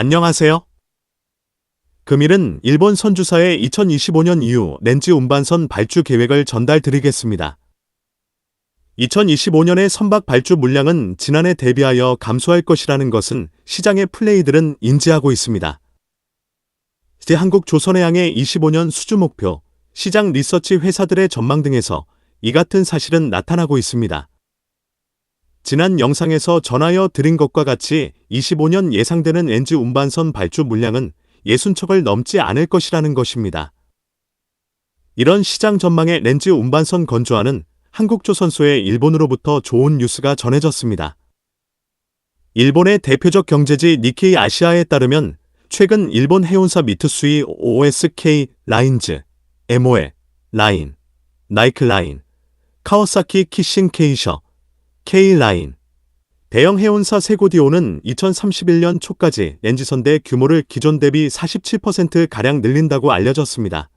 안녕하세요. 금일은 일본 선주사의 2025년 이후 렌즈 운반선 발주 계획을 전달 드리겠습니다. 2025년의 선박 발주 물량은 지난해 대비하여 감소할 것이라는 것은 시장의 플레이들은 인지하고 있습니다. 제 한국 조선해양의 25년 수주 목표, 시장 리서치 회사들의 전망 등에서 이 같은 사실은 나타나고 있습니다. 지난 영상에서 전하여 드린 것과 같이 25년 예상되는 엔지 운반선 발주 물량은 60척을 넘지 않을 것이라는 것입니다. 이런 시장 전망의 렌즈 운반선 건조하는 한국조선소의 일본으로부터 좋은 뉴스가 전해졌습니다. 일본의 대표적 경제지 니케이 아시아에 따르면 최근 일본 해운사 미트수이 OSK 라인즈, MOE, 라인, 나이크 라인, 카와사키 키싱 케이셔, K라인, 대형 해운사 세고디오는 2031년 초까지 엔지선대 규모를 기존 대비 47%가량 늘린다고 알려졌습니다.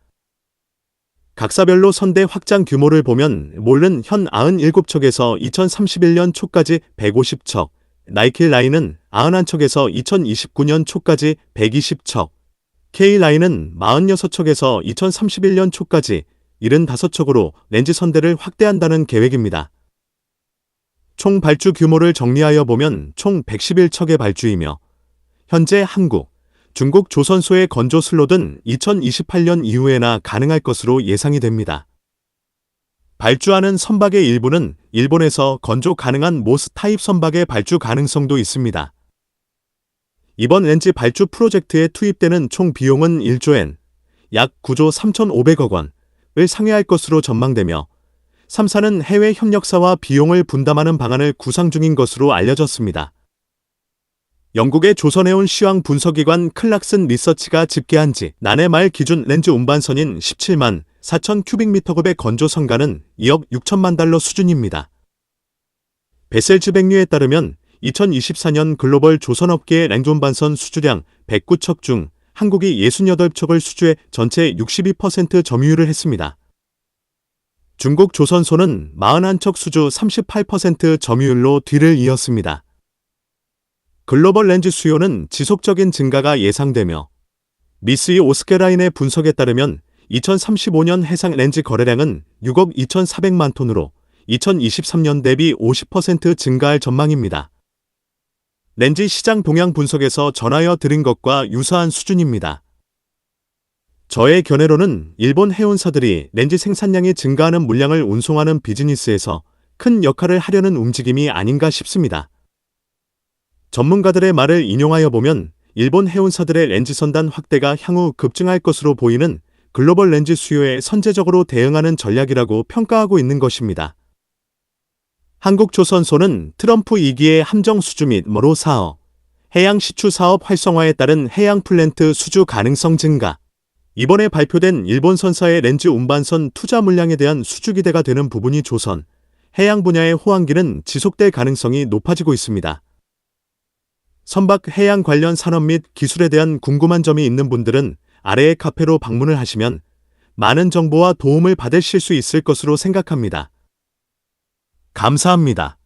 각사별로 선대 확장 규모를 보면 몰른 현 97척에서 2031년 초까지 150척, 나이킬 라인은 91척에서 2029년 초까지 120척, K라인은 46척에서 2031년 초까지 75척으로 렌즈 선대를 확대한다는 계획입니다. 총 발주 규모를 정리하여 보면 총 111척의 발주이며 현재 한국, 중국 조선소의 건조 슬롯은 2028년 이후에나 가능할 것으로 예상이 됩니다. 발주하는 선박의 일부는 일본에서 건조 가능한 모스 타입 선박의 발주 가능성도 있습니다. 이번 렌즈 발주 프로젝트에 투입되는 총 비용은 1조엔, 약 9조 3,500억 원을 상회할 것으로 전망되며 3사는 해외 협력사와 비용을 분담하는 방안을 구상 중인 것으로 알려졌습니다. 영국의 조선해운 시황 분석기관 클락슨 리서치가 집계한 지 난해 말 기준 렌즈 운반선인 17만 4천 큐빅미터급의 건조 성가는 2억 6천만 달러 수준입니다. 베셀즈 백류에 따르면 2024년 글로벌 조선업계의 렌즈 운반선 수주량 109척 중 한국이 68척을 수주해 전체 62% 점유율을 했습니다. 중국 조선소는 41척 수주 38% 점유율로 뒤를 이었습니다. 글로벌 렌즈 수요는 지속적인 증가가 예상되며 미스이 오스케라인의 분석에 따르면 2035년 해상 렌즈 거래량은 6억 2,400만 톤으로 2023년 대비 50% 증가할 전망입니다. 렌즈 시장 동향 분석에서 전하여 드린 것과 유사한 수준입니다. 저의 견해로는 일본 해운사들이 렌즈 생산량이 증가하는 물량을 운송하는 비즈니스에서 큰 역할을 하려는 움직임이 아닌가 싶습니다. 전문가들의 말을 인용하여 보면 일본 해운사들의 렌즈 선단 확대가 향후 급증할 것으로 보이는 글로벌 렌즈 수요에 선제적으로 대응하는 전략이라고 평가하고 있는 것입니다. 한국조선소는 트럼프 2기의 함정 수주 및 머로 사업, 해양 시추 사업 활성화에 따른 해양 플랜트 수주 가능성 증가, 이번에 발표된 일본 선사의 렌즈 운반선 투자 물량에 대한 수주 기대가 되는 부분이 조선, 해양 분야의 호황기는 지속될 가능성이 높아지고 있습니다. 선박 해양 관련 산업 및 기술에 대한 궁금한 점이 있는 분들은 아래의 카페로 방문을 하시면 많은 정보와 도움을 받으실 수 있을 것으로 생각합니다. 감사합니다.